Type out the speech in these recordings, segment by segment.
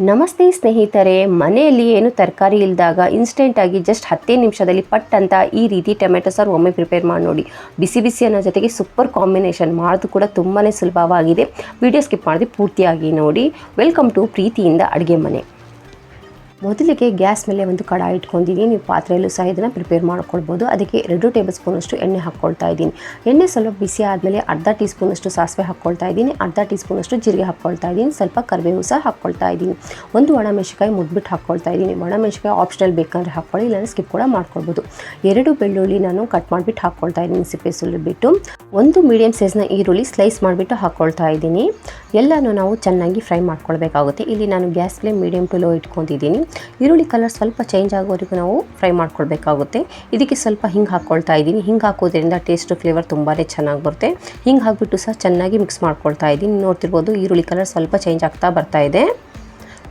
ನಮಸ್ತೆ ಸ್ನೇಹಿತರೆ, ಮನೆಯಲ್ಲಿ ಏನು ತರಕಾರಿ ಇಲ್ಲದಾಗ ಇನ್ಸ್ಟೆಂಟಾಗಿ ಜಸ್ಟ್ ಹತ್ತೇ ನಿಮಿಷದಲ್ಲಿ ಪಟ್ ಅಂತ ಈ ರೀತಿ ಟೊಮೆಟೊ ಸಾರು ಒಮ್ಮೆ ಪ್ರಿಪೇರ್ ಮಾಡಿ ನೋಡಿ. ಬಿಸಿ ಬಿಸಿ ಅನ್ನೋ ಜೊತೆಗೆ ಸೂಪರ್ ಕಾಂಬಿನೇಷನ್ ಮಾಡೋದು ಕೂಡ ತುಂಬಾ ಸುಲಭವಾಗಿದೆ. ವಿಡಿಯೋ ಸ್ಕಿಪ್ ಮಾಡದೆ ಪೂರ್ತಿಯಾಗಿ ನೋಡಿ. ವೆಲ್ಕಮ್ ಟು ಪ್ರೀತಿಯಿಂದ ಅಡುಗೆ ಮನೆ. ಮೊದಲಿಗೆ ಗ್ಯಾಸ್ ಮೇಲೆ ಒಂದು ಕಡಾಯಿ ಇಟ್ಕೊಂಡಿದ್ದೀನಿ. ನೀವು ಪಾತ್ರೆಯಲ್ಲೂ ಸಹ ಇದನ್ನು ಪ್ರಿಪೇರ್ ಮಾಡ್ಕೊಳ್ಬೋದು. ಅದಕ್ಕೆ ಎರಡು ಟೇಬಲ್ ಸ್ಪೂನಷ್ಟು ಎಣ್ಣೆ ಹಾಕ್ಕೊಳ್ತಾ ಇದ್ದೀನಿ. ಎಣ್ಣೆ ಸ್ವಲ್ಪ ಬಿಸಿ ಆದಮೇಲೆ ಅರ್ಧ ಟೀ ಸ್ಪೂನಷ್ಟು ಸಾಸಿವೆ ಹಾಕ್ಕೊಳ್ತಾ ಇದ್ದೀನಿ. ಅರ್ಧ ಟೀ ಸ್ಪೂನಷ್ಟು ಜೀರಿಗೆ ಹಾಕ್ಕೊಳ್ತಾ ಇದ್ದೀನಿ. ಸ್ವಲ್ಪ ಕರಿಬೇವು ಸಹ ಹಾಕ್ಕೊಳ್ತಾ ಇದ್ದೀನಿ. ಒಂದು ಒಣಮೆಣಸಿಕಾಯಿ ಮುದ್ಬಿಟ್ಟು ಹಾಕ್ಕೊಳ್ತಾ ಇದ್ದೀನಿ. ಒಣಮೆಣಸಿಕಾಯಿ ಆಪ್ಷನಲ್ ಬೇಕಂದರೆ ಹಾಕ್ಕೊಳ್ಳಿ, ಇಲ್ಲಾಂದರೆ ಸ್ಕಿಪ್ ಕೂಡ ಮಾಡ್ಕೊಳ್ಬೋದು. ಎರಡು ಬೆಳ್ಳುಳ್ಳಿ ನಾನು ಕಟ್ ಮಾಡಿಬಿಟ್ಟು ಹಾಕ್ಕೊಳ್ತಾ ಇದ್ದೀನಿ ಸಿಪ್ಪೆ ಸುಲಿಬಿಟ್ಟು ಒಂದು ಮೀಡಿಯಮ್ ಸೈಜ್ನ ಈರುಳ್ಳಿ ಸ್ಲೈಸ್ ಮಾಡಿಬಿಟ್ಟು ಹಾಕ್ಕೊಳ್ತಾ ಇದ್ದೀನಿ. ಎಲ್ಲನೂ ನಾವು ಚೆನ್ನಾಗಿ ಫ್ರೈ ಮಾಡ್ಕೊಳ್ಬೇಕಾಗುತ್ತೆ. ಇಲ್ಲಿ ನಾನು gas flame medium to low ಇಟ್ಕೊಂಡಿದ್ದೀನಿ. ಈರುಳ್ಳಿ ಕಲರ್ ಸ್ವಲ್ಪ ಚೇಂಜ್ ಆಗೋವರೆಗೂ ನಾವು ಫ್ರೈ ಮಾಡ್ಕೊಳ್ಬೇಕಾಗುತ್ತೆ. ಇದಕ್ಕೆ ಸ್ವಲ್ಪ ಹಿಂಗೆ ಹಾಕ್ಕೊಳ್ತಾ ಇದ್ದೀನಿ. ಹಿಂಗೆ ಹಾಕೋದ್ರಿಂದ ಟೇಸ್ಟು ಫ್ಲೇವರ್ ತುಂಬಾ ಚೆನ್ನಾಗಿ ಬರುತ್ತೆ. ಹಿಂಗೆ ಹಾಕ್ಬಿಟ್ಟು ಸಹ ಚೆನ್ನಾಗಿ ಮಿಕ್ಸ್ ಮಾಡ್ಕೊಳ್ತಾ ಇದ್ದೀನಿ. ನೋಡ್ತಿರ್ಬೋದು ಈರುಳ್ಳಿ ಕಲರ್ ಸ್ವಲ್ಪ ಚೇಂಜ್ ಆಗ್ತಾ ಬರ್ತಾ ಇದೆ.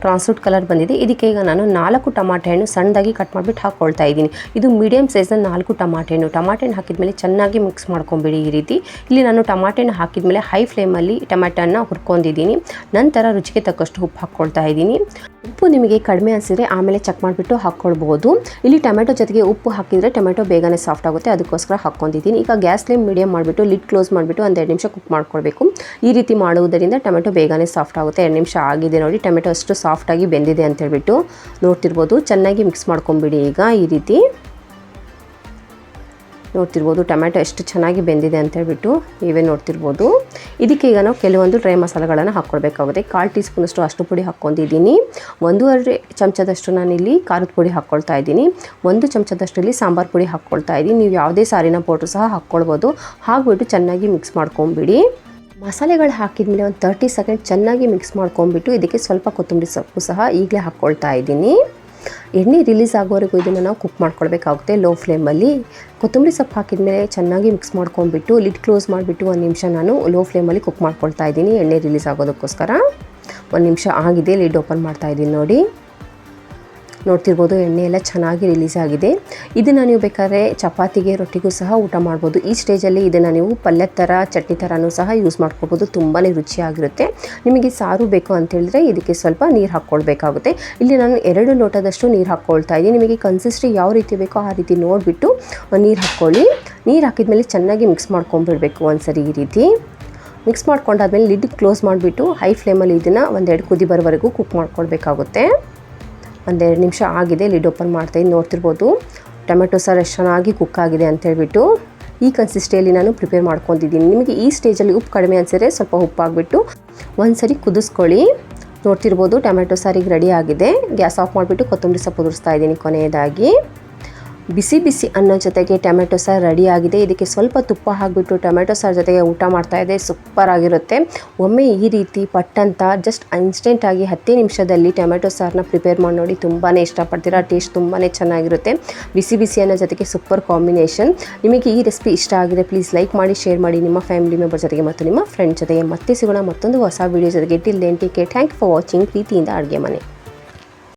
ಟ್ರಾನ್ಸ್ಲೂಟ್ ಕಲರ್ ಬಂದಿದೆ. ಇದಕ್ಕೆ ಈಗ ನಾನು ನಾಲ್ಕು ಟಮಾಟೆ ಹಣ್ಣು ಸಣ್ಣದಾಗಿ ಕಟ್ ಮಾಡಿಬಿಟ್ಟು ಹಾಕ್ಕೊಳ್ತಾ ಇದ್ದೀನಿ. ಇದು ಮೀಡಿಯಮ್ ಸೈಜ್ನ ನಾಲ್ಕು ಟಮಾಟೆ ಹಣ್ಣು. ಟಮಾಟೆ ಹಣ್ಣು ಹಾಕಿದ್ಮೇಲೆ ಚೆನ್ನಾಗಿ ಮಿಕ್ಸ್ ಮಾಡ್ಕೊಂಬಿಡಿ ಈ ರೀತಿ. ಇಲ್ಲಿ ನಾನು ಟಮಾಟೆ ಹಣ್ಣು ಹಾಕಿದ್ಮೇಲೆ ಹೈ ಫ್ಲೇಮಲ್ಲಿ ಟೊಮ್ಯಾಟೋನ ಹುರ್ಕೊಂಡಿದ್ದೀನಿ. ನಂತರ ರುಚಿಗೆ ತಕ್ಕಷ್ಟು ಉಪ್ಪು ಹಾಕ್ಕೊಳ್ತಾ ಇದ್ದೀನಿ. ಉಪ್ಪು ನಿಮಗೆ ಕಡಿಮೆ ಅನಿಸಿದ್ರೆ ಆಮೇಲೆ ಚೆಕ್ ಮಾಡಿಬಿಟ್ಟು ಹಾಕ್ಕೊಳ್ಬೋದು ಇಲ್ಲಿ ಟೊಮೆಟೊ ಜೊತೆಗೆ ಉಪ್ಪು ಹಾಕಿದರೆ ಟೊಮೆಟೊ ಬೇಗನೆ ಸಾಫ್ಟ್ ಆಗುತ್ತೆ, ಅದಕ್ಕೋಸ್ಕರ ಹಾಕ್ಕೊಂಡಿದ್ದೀನಿ. ಈಗ ಗ್ಯಾಸ್ ಫ್ಲೇಮ್ ಮೀಡಿಯಮ್ ಮಾಡಿಬಿಟ್ಟು ಲಿಡ್ ಕ್ಲೋಸ್ ಮಾಡಿಬಿಟ್ಟು ಒಂದು ಎರಡು ನಿಮಿಷ ಕುಕ್ ಮಾಡ್ಕೊಳ್ಬೇಕು. ಈ ರೀತಿ ಮಾಡುವುದರಿಂದ ಟೊಮೆಟೊ ಬೇಗನೆ ಸಾಫ್ಟ್ ಆಗುತ್ತೆ. ಎರಡು ನಿಮಿಷ ಆಗಿದೆ ನೋಡಿ, ಟೊಮೆಟೊ ಅಷ್ಟು ಸಾಫ್ಟಾಗಿ ಬೆಂದಿದೆ ಅಂತ ಹೇಳ್ಬಿಟ್ಟು ನೋಡ್ತಿರ್ಬೋದು. ಚೆನ್ನಾಗಿ ಮಿಕ್ಸ್ ಮಾಡ್ಕೊಂಬಿಡಿ ಈಗ ಈ ರೀತಿ. ನೋಡ್ತಿರ್ಬೋದು. ಟೊಮ್ಯಾಟೊ ಎಷ್ಟು ಚೆನ್ನಾಗಿ ಬೆಂದಿದೆ ಅಂತ ಹೇಳ್ಬಿಟ್ಟು ನೀವೇ ನೋಡ್ತಿರ್ಬೋದು. ಇದಕ್ಕೆ ಈಗ ನಾವು ಕೆಲವೊಂದು ಡ್ರೈ ಮಸಾಲೆಗಳನ್ನು ಹಾಕ್ಕೊಳ್ಬೇಕಾಗುತ್ತೆ ಕಾಲು ಟೀ ಸ್ಪೂನಷ್ಟು ಅಷ್ಟು ಪುಡಿ ಹಾಕ್ಕೊಂಡಿದ್ದೀನಿ. ಒಂದೂವರೆ ಚಮಚದಷ್ಟು ನಾನು ಇಲ್ಲಿ ಖಾರದ ಪುಡಿ ಹಾಕ್ಕೊಳ್ತಾ ಇದ್ದೀನಿ. ಒಂದು ಚಮಚದಷ್ಟು ಇಲ್ಲಿ ಸಾಂಬಾರು ಪುಡಿ ಹಾಕ್ಕೊಳ್ತಾ ಇದ್ದೀನಿ. ನೀವು ಯಾವುದೇ ಸಾರಿನ ಪೌಡ್ರು ಸಹ ಹಾಕ್ಕೊಳ್ಬೋದು. ಹಾಕ್ಬಿಟ್ಟು ಚೆನ್ನಾಗಿ ಮಿಕ್ಸ್ ಮಾಡ್ಕೊಂಬಿಡಿ. ಮಸಾಲೆಗಳು ಹಾಕಿದ್ಮೇಲೆ ಒಂದು ತರ್ಟಿ ಸೆಕೆಂಡ್ ಚೆನ್ನಾಗಿ ಮಿಕ್ಸ್ ಮಾಡ್ಕೊಂಬಿಟ್ಟು ಇದಕ್ಕೆ ಸ್ವಲ್ಪ ಕೊತ್ತಂಬರಿ ಸೊಪ್ಪು ಸಹ ಈಗಲೇ ಹಾಕ್ಕೊಳ್ತಾ ಇದ್ದೀನಿ. ಎಣ್ಣೆ ರಿಲೀಸ್ ಆಗೋವರೆಗೂ ಇದನ್ನು ನಾವು ಕುಕ್ ಮಾಡ್ಕೊಳ್ಬೇಕಾಗುತ್ತೆ. ಲೋ ಫ್ಲೇಮಲ್ಲಿ ಕೊತ್ತಂಬರಿ ಸೊಪ್ಪು ಹಾಕಿದ ಮೇಲೆ ಚೆನ್ನಾಗಿ ಮಿಕ್ಸ್ ಮಾಡ್ಕೊಂಡ್ಬಿಟ್ಟು ಲಿಡ್ ಕ್ಲೋಸ್ ಮಾಡಿಬಿಟ್ಟು ಒಂದು ನಿಮಿಷ ನಾನು ಲೋ ಫ್ಲೇಮಲ್ಲಿ ಕುಕ್ ಮಾಡ್ಕೊಳ್ತಾ ಇದ್ದೀನಿ. ಎಣ್ಣೆ ರಿಲೀಸ್ ಆಗೋದಕ್ಕೋಸ್ಕರ ಒಂದು ನಿಮಿಷ ಆಗಿದೆ ಲಿಡ್ ಓಪನ್ ಮಾಡ್ತಾ ಇದ್ದೀನಿ ನೋಡಿ. ನೋಡ್ತಿರ್ಬೋದು ಎಣ್ಣೆ ಎಲ್ಲ ಚೆನ್ನಾಗಿ ರಿಲೀಸ್ ಆಗಿದೆ. ಇದನ್ನು ನೀವು ಬೇಕಾದ್ರೆ ಚಪಾತಿಗೆ, ರೊಟ್ಟಿಗೂ ಸಹ ಊಟ ಮಾಡ್ಬೋದು. ಈ ಸ್ಟೇಜಲ್ಲಿ ಇದನ್ನು ನೀವು ಪಲ್ಯದ ಥರ ಚಟ್ನಿ ಥರನೂ ಸಹ ಯೂಸ್ ಮಾಡ್ಕೋಬೋದು. ತುಂಬಾ ರುಚಿಯಾಗಿರುತ್ತೆ. ನಿಮಗೆ ಸಾರು ಬೇಕು ಅಂತೇಳಿದ್ರೆ ಇದಕ್ಕೆ ಸ್ವಲ್ಪ ನೀರು ಹಾಕ್ಕೊಳ್ಬೇಕಾಗುತ್ತೆ. ಇಲ್ಲಿ ನಾನು ಎರಡು ಲೋಟದಷ್ಟು ನೀರು ಹಾಕ್ಕೊಳ್ತಾ ಇದ್ದೀನಿ. ನಿಮಗೆ ಕನ್ಸಿಸ್ಟಿ ಯಾವ ರೀತಿ ಬೇಕೋ ಆ ರೀತಿ ನೋಡಿಬಿಟ್ಟು ನೀರು ಹಾಕ್ಕೊಳ್ಳಿ. ನೀರು ಹಾಕಿದ್ಮೇಲೆ ಚೆನ್ನಾಗಿ ಮಿಕ್ಸ್ ಮಾಡ್ಕೊಂಡ್ಬಿಡಬೇಕು ಒಂದ್ಸರಿ ಈ ರೀತಿ. ಮಿಕ್ಸ್ ಮಾಡ್ಕೊಂಡಾದ್ಮೇಲೆ ಲಿಡ್ ಕ್ಲೋಸ್ ಮಾಡಿಬಿಟ್ಟು ಹೈ ಫ್ಲೇಮಲ್ಲಿ ಇದನ್ನು ಒಂದೆರಡು ಕುದಿ ಬರೋವರೆಗೂ ಕುಕ್ ಮಾಡ್ಕೊಳ್ಬೇಕಾಗುತ್ತೆ. ಒಂದೆರಡು ನಿಮಿಷ ಆಗಿದೆ ಲಿಡ್ ಓಪನ್ ಮಾಡ್ತಾಯಿದ್ದು ನೋಡ್ತಿರ್ಬೋದು. ಟೊಮೆಟೊ ಸಾರು ಎಷ್ಟು ಚೆನ್ನಾಗಿ ಕುಕ್ ಆಗಿದೆ ಅಂತ ಹೇಳ್ಬಿಟ್ಟು ಈ ಕನ್ಸಿಸ್ಟಿಯಲ್ಲಿ ನಾನು ಪ್ರಿಪೇರ್ ಮಾಡ್ಕೊತಿದ್ದೀನಿ ನಿಮಗೆ ಈ ಸ್ಟೇಜಲ್ಲಿ ಉಪ್ಪು ಕಡಿಮೆ ಅನಿಸಿದ್ರೆ ಸ್ವಲ್ಪ ಉಪ್ಪಾಗ್ಬಿಟ್ಟು ಒಂದು ಸರಿ ಕುದಿಸ್ಕೊಳ್ಳಿ. ನೋಡ್ತಿರ್ಬೋದು ಟೊಮೆಟೊ ಸಾರಿಗೆ ರೆಡಿ ಆಗಿದೆ. ಗ್ಯಾಸ್ ಆಫ್ ಮಾಡಿಬಿಟ್ಟು ಕೊತ್ತಂಬರಿ ಸೊಪ್ಪು ಉದುರಿಸ್ತಾ ಇದ್ದೀನಿ ಕೊನೆಯದಾಗಿ. ಬಿಸಿ ಬಿಸಿ ಅನ್ನ ಜೊತೆಗೆ ಟೊಮೆಟೊ ಸಾರು ರೆಡಿ ಆಗಿದೆ. ಇದಕ್ಕೆ ಸ್ವಲ್ಪ ತುಪ್ಪ ಹಾಕಿಬಿಟ್ಟು ಟೊಮೆಟೊ ಸಾರು ಜೊತೆಗೆ ಊಟ ಮಾಡ್ತಾ ಇದೆ. ಸೂಪರ್ ಆಗಿರುತ್ತೆ. ಒಮ್ಮೆ ಈ ರೀತಿ ಪಟ್ಟಂತ ಜಸ್ಟ್ ಇನ್ಸ್ಟೆಂಟಾಗಿ ಹತ್ತೇ ನಿಮಿಷದಲ್ಲಿ ಟೊಮೆಟೊ ಸಾರನ್ನ ಪ್ರಿಪೇರ್ ಮಾಡಿ ನೋಡಿ ತುಂಬಾ ಇಷ್ಟಪಡ್ತೀರಾ. ಟೇಸ್ಟ್ ತುಂಬಾ ಚೆನ್ನಾಗಿರುತ್ತೆ. ಬಿಸಿ ಬಿಸಿ ಅನ್ನ ಜೊತೆಗೆ ಸೂಪರ್ ಕಾಂಬಿನೇಷನ್ ನಿಮಗೆ ಈ ರೆಸಿಪಿ ಇಷ್ಟ ಆಗಿದೆ ಪ್ಲೀಸ್ ಲೈಕ್ ಮಾಡಿ ಶೇರ್ ಮಾಡಿ ನಿಮ್ಮ ಫ್ಯಾಮಿಲಿ ಮೆಂಬರ್ ಜೊತೆಗೆ ಮತ್ತು ನಿಮ್ಮ ಫ್ರೆಂಡ್ ಜೊತೆಗೆ. ಮತ್ತೆ ಸಿಗೋಣ ಮತ್ತೊಂದು ಹೊಸ ವೀಡಿಯೋ ಜೊತೆಗೆ. Till then take care thank for watching ಪ್ರೀತಿಯಿಂದ ಅಡುಗೆ ಮನೆ.